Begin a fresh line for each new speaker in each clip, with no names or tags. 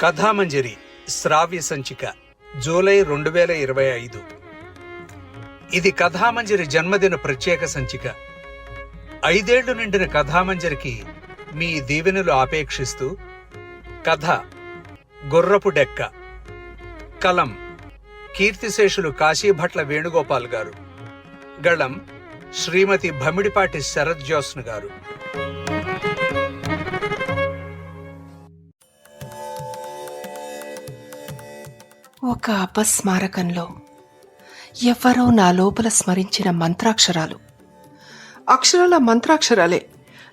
కథామంజరి శ్రావ్య సంచిక జూలై రెండు వేల ఇరవై ఐదు. ఇది కథామంజరి జన్మదిన ప్రత్యేక సంచిక. ఐదేళ్ళు నిండిన కథామంజరికి మీ దీవెనలు ఆపేక్షిస్తూ కథ గుర్రపు డెక్క కలం కీర్తిశేషులు కాశీభట్ల వేణుగోపాల్ గారు గళం శ్రీమతి భమిడిపాటి శరత్ జోస్న్ గారు.
ఒక అపస్మారకంలో ఎవరో నా లోపల స్మరించిన మంత్రాక్షరాలు. అక్షరాల మంత్రాక్షరాలే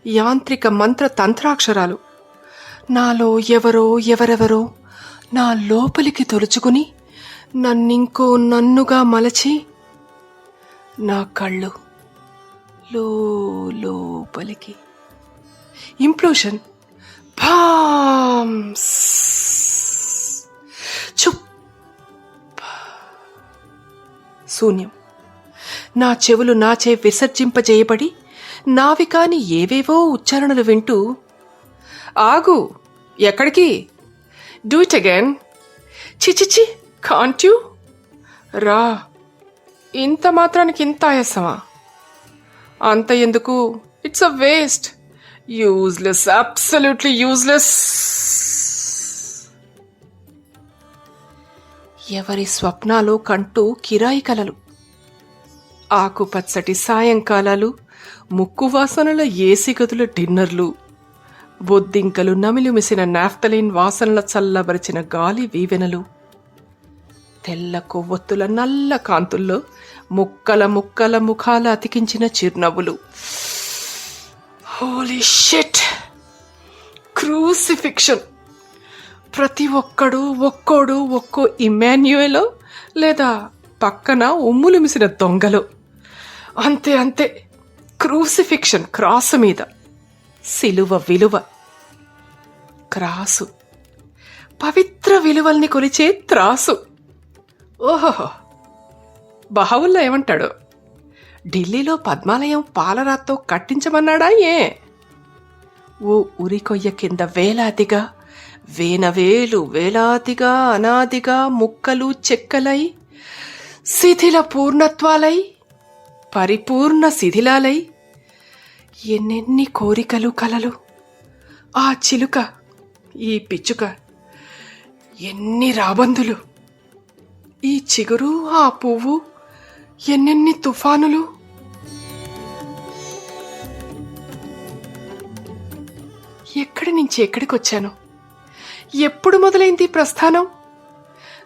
యాంత్రిక మంత్ర తంత్రాక్షరాలు. నాలో ఎవరో ఎవరెవరో నా లోపలికి తొలుచుకుని నన్నింకో నన్నుగా మలచి నా కళ్ళు లో లోపలికి. ఇంప్లోషన్. భామ్స్ చుప్. శూన్యం. నా చెవులు నాచే విసర్జింపజేయబడి నావి కాని ఏవేవో ఉచ్చారణలు వింటూ ఆగు ఎక్కడికి? డూ ఇట్ అగైన్ చిచిచి కాంట్ యూ రా ఇంత మాత్రానికి ఇంత ఆయాసమా? అంత ఎందుకు? It's a waste useless absolutely useless ఎవరి స్వప్నాలు కంటూ కిరాయి కలలు. ఆకుపచ్చటి సాయంకాలాలు ముక్కు వాసనల ఏసిగదుల డిన్నర్లు. బొద్దింకలు నమిలిమిసిన నాఫ్తలిన్ వాసనల చల్లబరిచిన గాలి వీవెనలు. తెల్ల కొవ్వొత్తుల నల్ల కాంతుల్లో ముక్కల ముక్కల ముఖాల అతికించిన చిరునవ్వులు. Holy shit! క్రూసిఫిక్షన్! ప్రతి ఒక్కడు ఒక్కోడు ఒక్కో ఇమాన్యుయలో లేదా పక్కన ఉమ్ములు మిసిన దొంగలు. అంతే అంతే. క్రూసిఫిక్షన్ క్రాసు మీద. సిలువ విలువ. క్రాసు. పవిత్ర విలువల్ని కొలిచే త్రాసు. ఓహో బహవుల్లో ఏమంటాడు? ఢిల్లీలో పద్మాలయం పాలరాతో కట్టించమన్నాడా ఏ? ఓ ఉరికొయ్య కింద వేలాదిగా వేనవేలు వేలాదిగా అనాదిగా ముక్కలు చెక్కలై శిథిల పూర్ణత్వాలై పరిపూర్ణ శిథిలాలై ఎన్నెన్ని కోరికలు కలలు ఆ చిలుక ఈ పిచ్చుక ఎన్ని రాబందులు ఈ చిగురు ఆ పువ్వు ఎన్నెన్ని తుఫానులు. ఎక్కడి నుంచి ఎక్కడికి వచ్చాను ఎప్పుడు మొదలైంది ప్రస్థానం?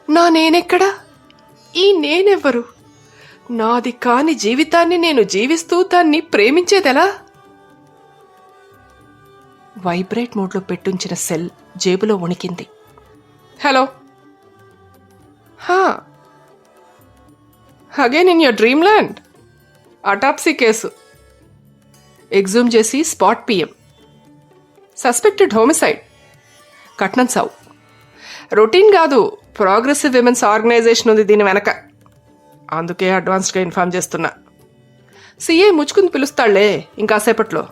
నా నేనెక్కడా? ఈ నేనెవ్వరు? నాది కాని జీవితాన్ని నేను జీవిస్తూ దాన్ని ప్రేమించేదెలా? వైబ్రేట్ మోడ్లో పెట్టుంచిన సెల్ జేబులో వణికింది. హలో? హా. Again in your dream land autopsy case. Exhume చేసి స్పాట్ పిఎం సస్పెక్టెడ్ హోమిసైడ్ కట్నం సావు రొటీన్ కాదు ప్రోగ్రెసివ్ విమెన్స్ ఆర్గనైజేషన్ ఉంది దీని వెనక. అందుకే అడ్వాన్స్డ్గా ఇన్ఫార్మ్ చేస్తున్నా. సిఏ ముచ్చుకుని పిలుస్తాళ్ళే ఇంకాసేపట్లో.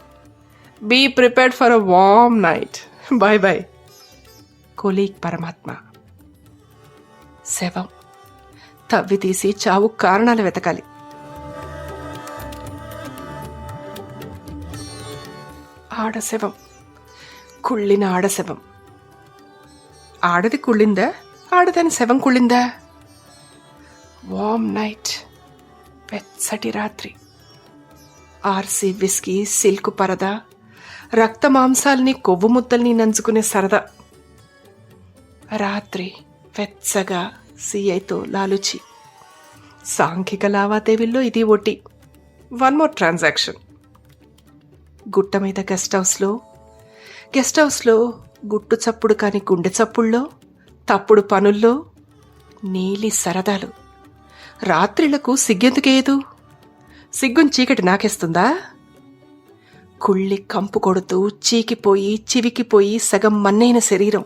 Be prepared for a warm night. Bye bye. Colleague పరమాత్మ. శవం. తవ్వి తీసి చావు కారణాలు వెతకాలి. ఆడశవం. కుళ్ళిన ఆడశవం. ఆడది కుళ్ళిందా? ఆడదాని శవం కుళ్ళిందా? వామ్ నైట్ వెచ్చటి రాత్రి. ఆర్సీ విస్కీ సిల్క్ పరద రక్త మాంసాల్ని కొవ్వు ముద్దల్ని నంచుకునే సరదా. రాత్రి వెచ్చగా సిఐతో లాలుచి సాంఘిక లావాదేవీల్లో ఇది ఒకటి వన్ మోర్ ట్రాన్సాక్షన్. గుట్ట మీద గెస్ట్ హౌస్లో గెస్ట్ హౌస్లో గుట్టు చప్పుడు కాని గుండె చప్పుల్లో తప్పుడు పనుల్లో నీలి సరదాలు. రాత్రిళ్ళకు సిగ్గెందుకేదు సిగ్గుని చీకటి నాకేస్తుందా? కుళ్ళి కంపు కొడుతూ చీకిపోయి చివికిపోయి సగం మన్నైన శరీరం.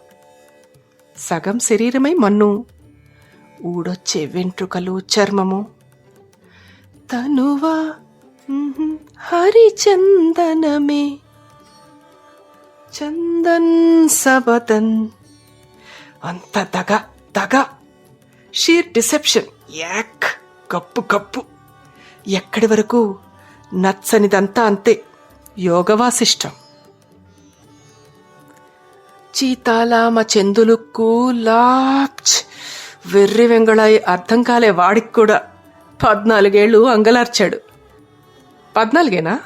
సగం శరీరమై మన్ను. ఊడొచ్చే వెంట్రుకలు చర్మము. తనువా హరిచందనమే. చందన్ సబదన్ అంత దగ దగ. Sheer deception. యాక్ కప్పు కప్పు. ఎక్కడి వరకు? నచ్చనిదంతా అంతే. యోగవాసిష్టం. చీతాలామ చెందులుక్కు లాప్చ్ వెర్రి వెంగళాయి అర్థం కాలే వాడికి కూడా పద్నాలుగేళ్ళు అంగలార్చాడు. పద్నాలుగేనా?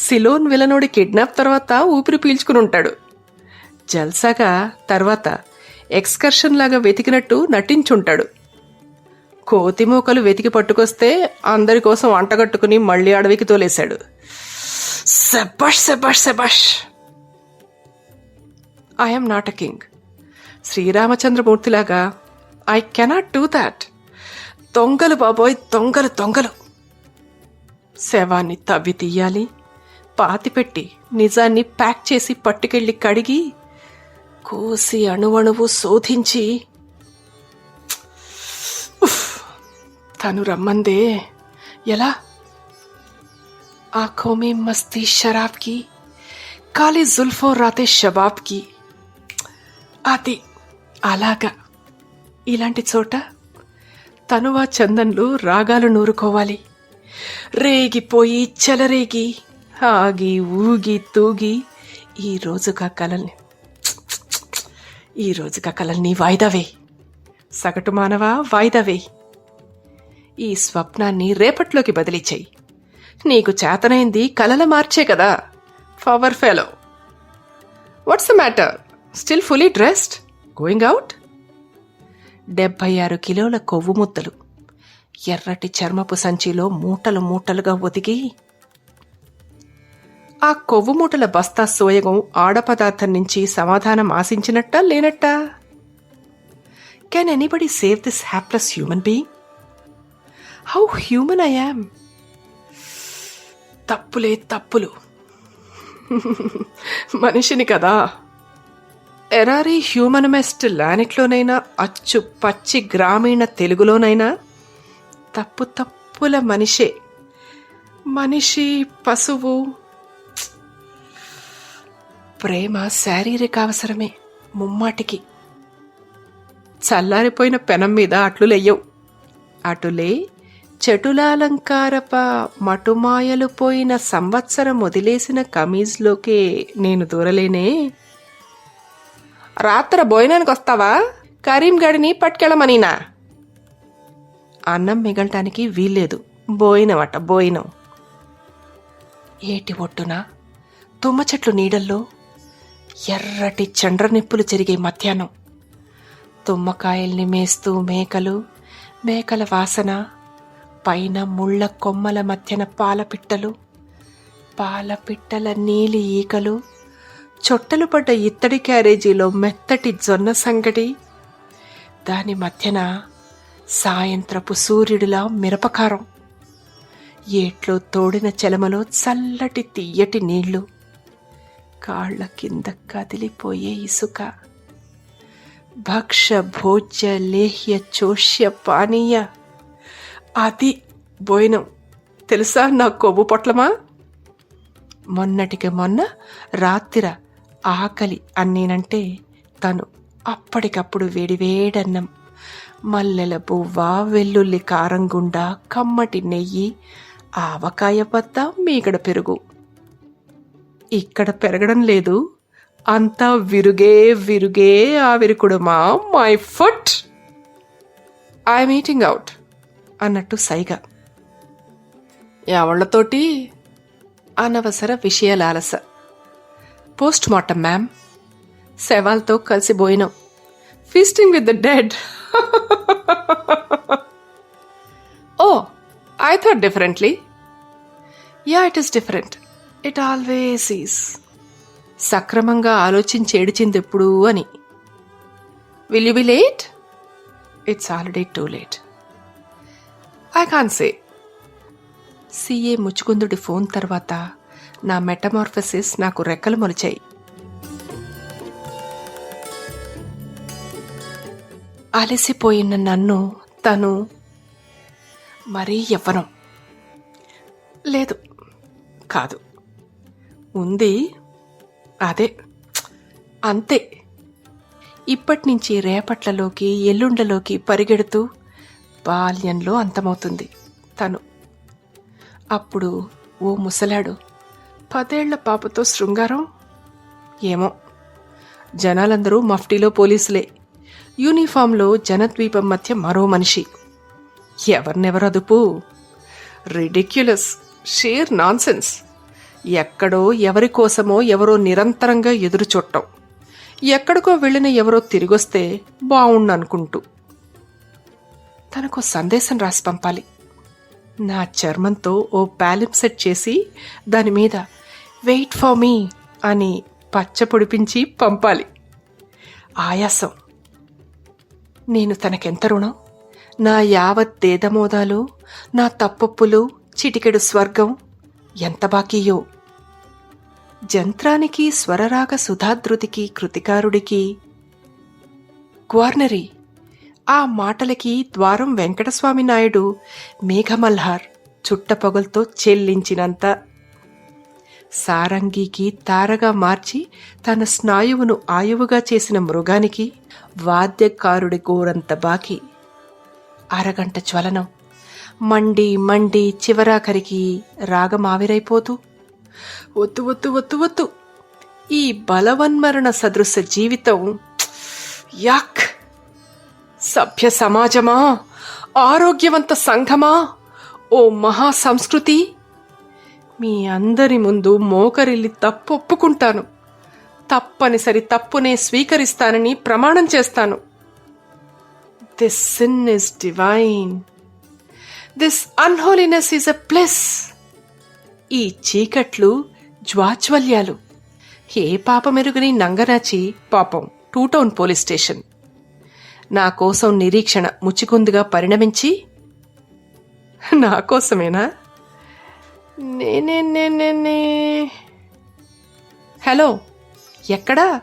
సిలోన్ విలనుడి కిడ్నాప్ తర్వాత ఊపిరి పీల్చుకుని ఉంటాడు. జల్సాగా తర్వాత ఎక్స్కర్షన్ లాగా వెతికినట్టు నటించుంటాడు. కోతి మూకలు వెతికి పట్టుకొస్తే అందరి కోసం వంటగట్టుకుని మళ్ళీ అడవికి తోలేశాడు. శబాష్ శబాష్ శబాష్ ఐఎమ్ నాట్ అ కింగ్ శ్రీరామచంద్రమూర్తిలాగా ఐ కెనాట్ డూ దాట్ దొంగలు బాబోయ్ దొంగలు దొంగలు! శవాన్ని తవ్వి తీయాలి. పాతిపెట్టి నిజాన్ని ప్యాక్ చేసి పట్టుకెళ్ళి కడిగి కోసి అణువణువు శోధించి ఉఫ్, తను రమ్మందే ఎలా आंखों में मस्ती शराब की काले जुल्फों राते शबाब की అది అలాగా ఇలాంటి చోట తనువా చందన్లు రాగాలు నూరుకోవాలి రేగిపోయి చెలరేగి ఆగి ఊగి తూగి ఈ రోజుగా కలల్ని. ఈ రోజుగా కలల్ని వాయిదావే. సగటు మానవా వాయిదావే. ఈ స్వప్నాన్ని రేపట్లోకి బదిలీ నీకు చేతనైంది కలల మార్చే కదా power fellow. What's the matter still fully dressed going out డెబ్బై ఆరు కిలోల కొవ్వు ముద్దలు. ఎర్రటి చర్మపు సంచిలో మూటలు మూటలుగా ఒదిగి ఆ కొవ్వు మూటల బస్తా సోయగం ఆడపదార్థం నుంచి సమాధానం ఆశించినట్టా లేనట్టా? Can anybody save this hapless human being how human I am తప్పులే తప్పులు. మనిషిని కదా. ఎరారీ హ్యూమనమెస్ట్ లానిట్లోనైనా అచ్చు పచ్చి గ్రామీణ తెలుగులోనైనా తప్పు తప్పుల మనిషే. మనిషి పశువు ప్రేమ శారీరక అవసరమే. ముమ్మాటికి. చల్లారిపోయిన పెనం మీద అట్లు లెయ్యవు అటులే చెటులాలంకారప మటుమాయలు పోయిన సంవత్సరం వదిలేసిన కమీజ్లోకే నేను దూరలేనే. రాత్ర భోజనానికి వస్తావా? కరీంగడిని పట్టుకెళ్ళమనీనా? అన్నం మిగలటానికి వీల్లేదు. బోయినవట బోయినం. ఏటి ఒట్టున? తుమ్మ చెట్లు నీడల్లో ఎర్రటి చండ్ర నిప్పులు చెరిగే మధ్యాహ్నం. తుమ్మకాయల్ని మేస్తూ మేకలు మేకల వాసన పైన ముళ్ళ కొమ్మల మధ్యన పాలపిట్టలు పాలపిట్టల నీలి ఈకలు చొట్టలు పడ్డ ఇత్తడి క్యారేజీలో మెత్తటి జొన్న సంగటి. దాని మధ్యన సాయంత్రపు సూర్యుడిలా మిరపకారం. ఏట్లో తోడిన చెలమలో చల్లటి తీయటి నీళ్ళు. కాళ్ళ కింద కదిలిపోయే ఇసుక. భక్ష భోజ్య లేహ్య చోష్య పానీయ. అది బోయినం. తెలుసా నా కొవ్వు పొట్లమా? మొన్నటికి మొన్న రాత్రిర ఆకలి అన్నేనంటే తను అప్పటికప్పుడు వేడివేడన్నం మల్లెల పువ్వ వెల్లుల్లి కారం గుండా కమ్మటి నెయ్యి ఆవకాయ పత్త మీగడ పెరుగు. ఇక్కడ పెరగడం లేదు. అంతా విరుగే విరుగే ఆవిరికుడుమా my foot I'm eating out అన్నట్టు సైగ. ఎవళ్ళతోటి అనవసర విషయాలాలస పోస్ట్ మార్టం మ్యామ్ శవాలతో కలిసి పోయినాం. Feasting with the dead oh I thought differently yeah it is different it always is సక్రమంగా ఆలోచించి ఏడిచింది ఎప్పుడు అని will you be late it's already too late I can say CA ముచ్చుకుందుడి phone తర్వాత నా మెటమార్ఫసిస్ నాకు రెక్కలు మొలిచాయి. అలసిపోయిన నన్ను తను మరీ యవ్వనం లేదు కాదు. ఉంది. అదే. అంతే. ఇప్పటినుంచి రేపట్లలోకి ఎల్లుండలోకి పరిగెడుతూ బాల్యంలో అంతమవుతుంది తను. అప్పుడు ఓ ముసలాడు పదేళ్ళ పాపతో శృంగారం? ఏమో. జనాలందరూ మఫ్టీలో పోలీసులే. యూనిఫామ్లో జనద్వీపం మధ్య మరో మనిషి. ఎవరినెవరదుపు రిడిక్యులస్. Sheer nonsense. ఎక్కడో ఎవరి కోసమో ఎవరో నిరంతరంగా ఎదురు చూడటం ఎక్కడికో వెళ్ళిన ఎవరో తిరిగొస్తే బావుండు అనుకుంటూ తనకు సందేశం రాసి పంపాలి. నా చర్మంతో ఓ ప్యాలిప్ సెట్ చేసి దాని మీద వెయిట్ ఫర్ మీ అని పచ్చ పొడిపించి పంపాలి. ఆయాసం. నేను తనకెంత రుణం? నా యావత్ దేదమోదాలు నా తప్పొప్పులు చిటికెడు స్వర్గం ఎంత బాకీయో? జంత్రానికి స్వరరాగ సుధాధృతికి కృతికారుడికి. క్వార్నరీ ఆ మాటలకి ద్వారం వెంకటస్వామి నాయుడు మేఘమల్హార్ చుట్టపొగలతో చెల్లించినంత. సారంగికి తారగా మార్చి తన స్నాయువును ఆయువుగా చేసిన మృగానికి వాద్యకారుడి గోరంత బాకి. అరగంట జ్వలనం. మండి మండి చివరాఖరికి రాగం ఆవిరైపోతూ ఒత్తు ఒత్తు ఒత్తు ఒత్తు ఈ బలవన్మరణ సదృశ జీవితం యాక్. సభ్య సమాజమా? ఆరోగ్యవంత సంఘమా? ఓ మహా సంస్కృతి? మీ అందరి ముందు మోకరిల్లి తప్పు ఒప్పుకుంటాను తప్పనిసరి తప్పునే స్వీకరిస్తానని ప్రమాణం చేస్తాను. This sin is divine this unholiness is a plus ఈ చీకట్లు జ్వాజ్వల్యాలు. ఏ పాపమెరుగుని నంగరాచి పాపం టూ టౌన్ పోలీస్ స్టేషన్. నా కోసం నిరీక్షణ ముచ్చికుందుగా పరిణమించి. నా కోసమేనా? నేనే నేనే హలో ఎక్కడా?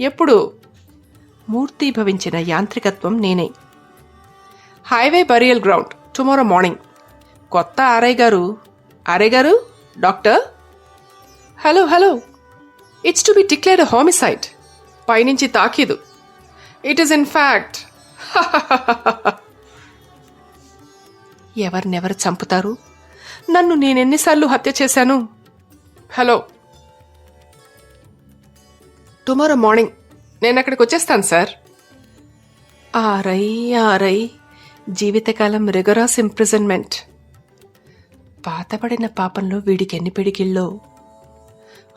ఎప్పుడు? మూర్తీభవించిన యాంత్రికత్వం నేనే. Highway burial ground. Tomorrow morning కొత్త ఆరయ్య గారు ఆరయ్య గారు doctor? Hello hello. It's to be declared homicide పైనుంచి తాకీదు. ఇట్ ఈస్ ఇన్ ఫ్యాక్ట్ ఎవరినెవరు చంపుతారు? నన్ను నేనెన్నిసార్లు హత్య చేశాను? హలో. టుమారో మార్నింగ్ నేను అక్కడికి వచ్చేస్తాను సార్. ఆరై ఆరై. జీవితకాలం రిగరాస్ ఇంప్రిజన్మెంట్. పాతబడిన పాపంలో వీడికి ఎన్ని పిడికిల్లో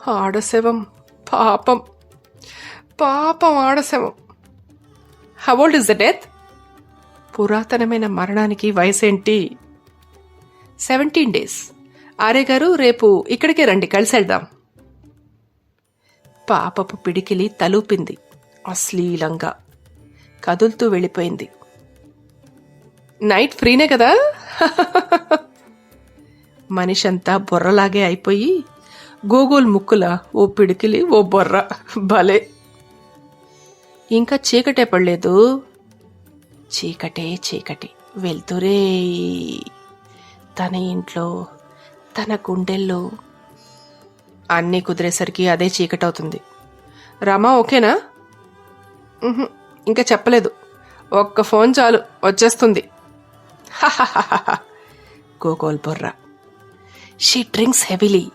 ఆడశవం పాపం. పాపం ఆడశవం. How old is the death పురాతనమైన మరణానికి వయసేంటి? సెవెంటీన్ డేస్ ఆరే గారు రేపు ఇక్కడికే రండి కలిసి వెళ్దాం పాపపు పిడికిలి తలూపింది అశ్లీలంగా. కదులుతూ వెళ్ళిపోయింది. నైట్ ఫ్రీనే కదా? మనిషి అంతా బొర్రలాగే అయిపోయి గూగుల్ ముక్కుల ఓ పిడికిలి ఓ బొర్ర. భలే. ఇంకా చీకటే పడలేదు. చీకటే చీకటి. వెళ్తురే. తన ఇంట్లో తన గుండెల్లో. అన్నీ కుదిరేసరికి అదే చీకటవుతుంది. రామా ఓకేనా? ఇంకా చెప్పలేదు. ఒక్క ఫోన్ చాలు వచ్చేస్తుంది. గోగోల్ బొర్ర. షీ డ్రింక్స్ హెవీలీ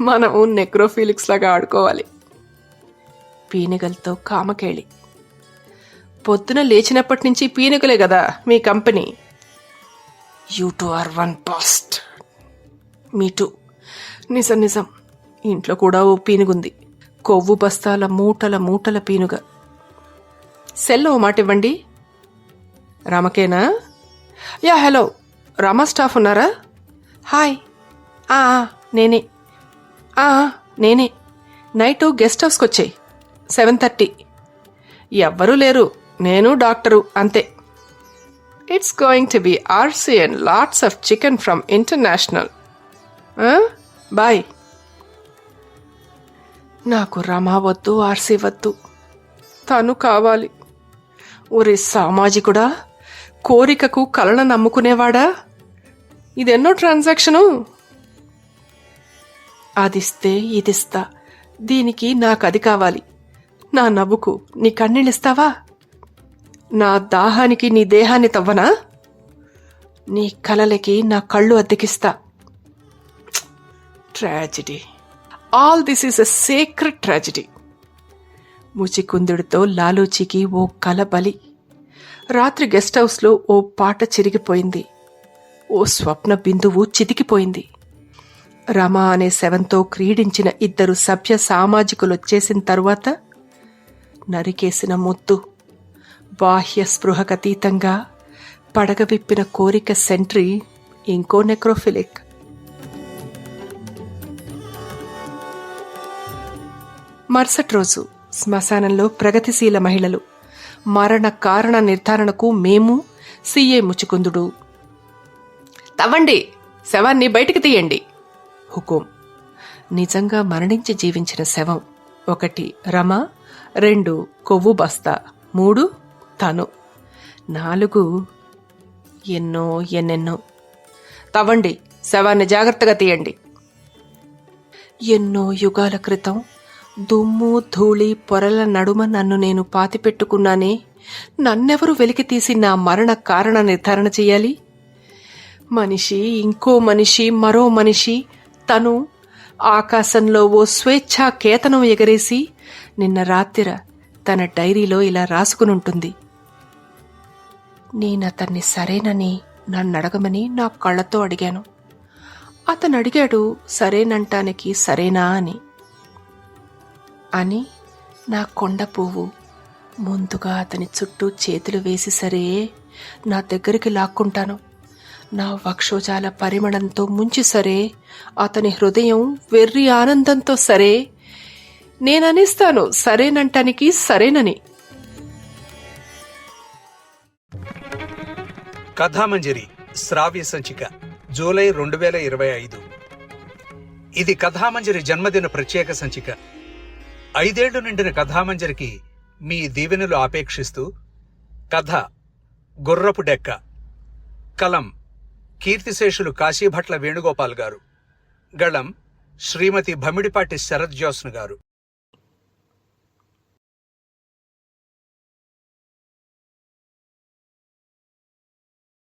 మనం నెక్రోఫీలిక్స్ లాగా ఆడుకోవాలి. పీనుగలతో కామకేళి. పొద్దున లేచినప్పటి నుంచి పీనుగలే కదా మీ company. You too are one past me too నిజం నిజం. ఇంట్లో కూడా ఓ పీనుగుంది. కొవ్వు బస్తాల మూటల మూటల పీనుగ. సెల్ ఓ మాట ఇవ్వండి రామకేనా? Yeah hello. రామా స్టాఫ్ ఉన్నారా? హాయ్. ఆ, నేనే. ఆ, నేనే. నైటు గెస్ట్ హౌస్కి వచ్చాయి. Seven thirty. ఎవ్వరూ లేరు. నేను డాక్టరు అంతే. It's going to be RC lots of chicken from international boy నాకు రమా వద్దు ఆర్సీ వద్దు. తను కావాలి. ఒరే సామాజికుడా? కోరికకు కలను నమ్ముకునేవాడా? ఇదెన్నో ట్రాన్సాక్షను? అదిస్తే ఇదిస్తా. దీనికి నాకు అది కావాలి నా నవ్వుకు నీ కన్నీళ్ళిస్తావా? నా దాహానికి నీ దేహాన్ని తవ్వనా? నీ కలలకి నా కళ్ళు అద్దెకిస్తా. Tragedy. All this is a secret tragedy. ముచికుందుడితో లాలూచికి ఓ కల బలి రాత్రి గెస్ట్ హౌస్లో ఓ పాట చిరిగిపోయింది. ఓ స్వప్న బిందువు చితికిపోయింది. రమ అనే శవంతో క్రీడించిన ఇద్దరు సభ్య సామాజికులొచ్చేసిన తరువాత నరికేసిన ముద్దు బాహ్య స్పృహకతీతంగా పడగ విప్పిన కోరిక సెంట్రీ ఇంకో నెక్రోఫిలిక్. మరుసటి రోజు శ్మశానంలో ప్రగతిశీల మహిళలు మరణ కారణ నిర్ధారణకు మేము సీఏ ముచుకుందుడు. తవ్వండి శవాన్ని బయటికి తీయండి హుకుం. నిజంగా మరణించి జీవించిన శవం ఒకటి రమ రెండు కొవ్వు బస్తా మూడు తను. నాలుగు ఎన్నో ఎన్నెన్నో. తవ్వండి శవాన్ని జాగ్రత్తగా తీయండి. ఎన్నో యుగాల క్రితం దుమ్ము ధూళి పొరల నడుమ నన్ను నేను పాతిపెట్టుకున్నానే. నన్నెవరు వెలికి తీసి నా మరణ కారణ నిర్ధారణ చెయ్యాలి మనిషి ఇంకో మనిషి మరో మనిషి. తను ఆకాశంలో ఓ స్వేచ్ఛా కేతనం ఎగరేసి నిన్న రాత్రిర తన డైరీలో ఇలా రాసుకునుంటుంది. నేనతన్ని సరేనని నన్నడగమని నా కళ్ళతో అడిగాను. అతను అడిగాడు సరేనంటానికి సరేనా అని. అని నా కొండ పువ్వు ముందుగా అతని చుట్టూ చేతులు వేసి సరే నా దగ్గరికి లాక్కుంటాను. నా వక్షోజాల పరిమళంతో ముంచి సరే అతని హృదయం వెర్రి ఆనందంతో సరే నేననిస్తాను సరేనంటానికి సరేనని.
కథామంజరి శ్రావ్య సంచిక జూలై రెండు వేల ఇరవై ఐదు. ఇది కథామంజరి జన్మదిన ప్రత్యేక సంచిక. ఐదేళ్ళు నిండిన కథామంజరికి మీ దీవెనలు ఆపేక్షిస్తూ కథ గుర్రపు డెక్క కలం కీర్తిశేషులు కాశీభట్ల వేణుగోపాల్ గారు గళం శ్రీమతి భమిడిపాటి శరత్ జోస్న్ గారు.